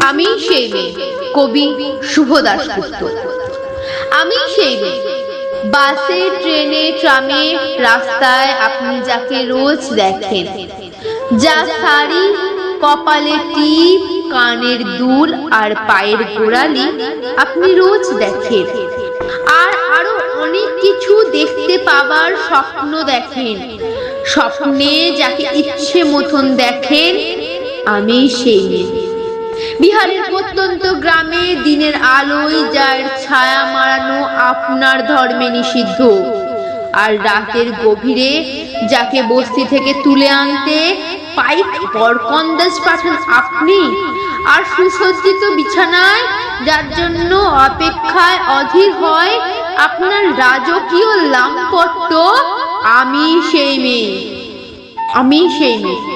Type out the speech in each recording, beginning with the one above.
আমি সেই মেয়ে, কবি শুভ দাশগুপ্ত আমি সেই মেয়ে, বাসে, ট্রেনে, ট্রামে, রাস্তায় আপনি যাকে রোজ দেখেন, যা শাড়ি, কপালে টিপ, কানের দুল আর পায়ের গোড়ালি আপনি রোজ দেখেন। আর আরও অনেক কিছু দেখতে পাবার স্বপ্ন দেখেন। স্বপ্নে যাকে ইচ্ছে মতন দেখেন, আমি সেই মেয়ে। বিহারের প্রত্যন্ত গ্রামে দিনের আলোয় যার ছায়া মারানো আপনার ধর্মে নিষিদ্ধ। আর রাতের গভীরে যাকে বস্তি থেকে তুলে আনতে পাইক বরকন্দাজ পাঠান আপনি, আর সুসজ্জিত বিছানায় যার জন্য অপেক্ষায় অধীর হয় আপনার রাজকীয় লাম্পট্য, আমি সেই মেয়ে। আমি সেই মেয়ে।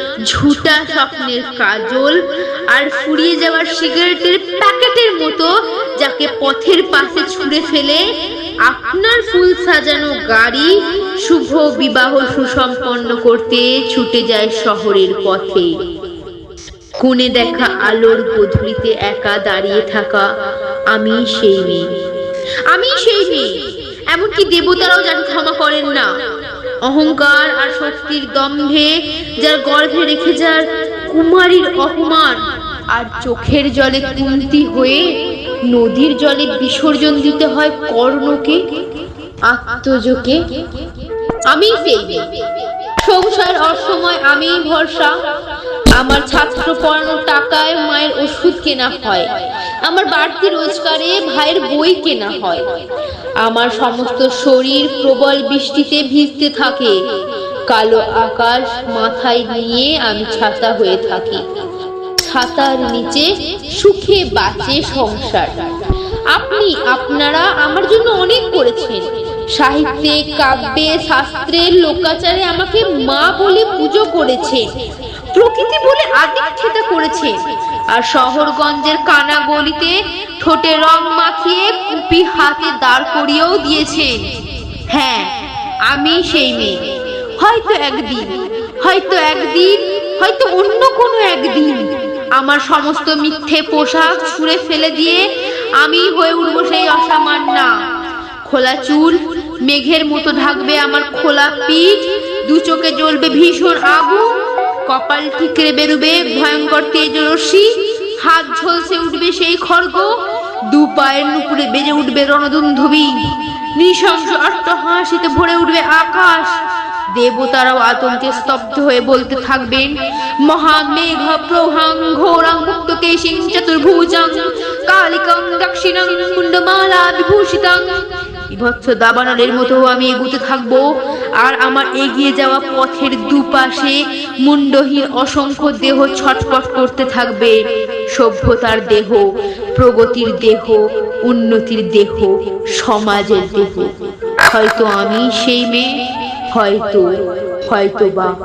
ঝুটা স্বপ্নের কাজল আর ফুরিয়ে যাওয়ার সিগারেটের প্যাকেটের মতো যাকে পথের পাশে ছুঁড়ে ফেলে আপনার ফুল সাজানো গাড়ি শুভ বিবাহ সুসম্পন্ন করতে ছুটে যায় শহরের পথে। কোণে দেখা আলোর গধূলিতে একা দাঁড়িয়ে থাকা আমি সেই মেয়ে। আমি সেই মেয়ে। এমনকি দেবতারাও যাকে ক্ষমা করেন না। অহংকার আর শক্তির দম্ভে যার গর্ভে রেখে যার কুমারীর অপমান, আর চোখের জলে কুন্তি হয়ে নদীর জলে বিসর্জন দিতে হয় কর্ণকে, আত্মজকে। আমি সংসার অসময় আমি ভরসা। আমার ছাত্র পড়ানোর টাকায় মায়ের ওষুধ কেনা হয়। আমার বাড়তি রোজগারে ভাইয়ের বই কেনা হয়। আমার সমস্ত শরীর প্রবল বৃষ্টিতে ভিজতে থাকে। কালো আকাশ মাথায় নিয়ে আমি ছাতা হয়ে থাকি। ছাতার নিচে সুখে বাঁচে সংসার। আপনি, আপনারা আমার জন্য অনেক করেছেন। সাহিত্যে, কাব্যে, শাস্ত্রে, লোকাচারে আমাকে মা বলে পুজো করেছেন। প্রকৃতি বলে আদিক্ষেতা করেছেন আর শহরগঞ্জের কানা গলিতে ঠোঁটে রং মাখিয়ে কুপি হাতে দাঁড় করিয়েও দিয়েছেন হ্যাঁ আমি সেই মেয়ে। হয়তো একদিন হয়তো একদিন, হয়তো অন্য কোনো একদিন আমার সমস্ত মিথ্যে পোশাক ছুঁড়ে ফেলে দিয়ে আমি হয়ে উঠব সেই অসামান্যা খোলা চুল, মেঘের মতো ঢাকবে আমার খোলা পিঠ, দু চোখে জ্বলবে ভীষণ আগুন কপাল ঠিকরে বেরুবে ভয়ঙ্কর তেজ রশ্মি হাত ঝলসে উঠবে সেই খড়গ। দু পায়ের নুপুরে বেজে উঠবে রণদুন্ধবি নৃশংস অট্টহাসিতে ভরে উঠবে আকাশ। দেবতারাও আতঙ্কে স্তব্ধ হয়ে বলতে থাকবেন, মহামেঘ প্রহাং ঘোরাং মুক্ত কেশিং চতুর্ভুজাং, কালিকাং দক্ষিণাং কুণ্ডমালা বিভূষিতাং বিভৎস দাবানলের মতো আমি এগুতে থাকব। আর আমার এগিয়ে যাওয়া পথের দুপাশে মুন্ডহীন অসংখ্য দেহ ছটফট করতে থাকবে। সভ্যতার দেহ, প্রগতির দেহ, উন্নতির দেহ, সমাজের দেহ। হয়তো আমি সেই মেয়ে, হয়তো হয়তো বা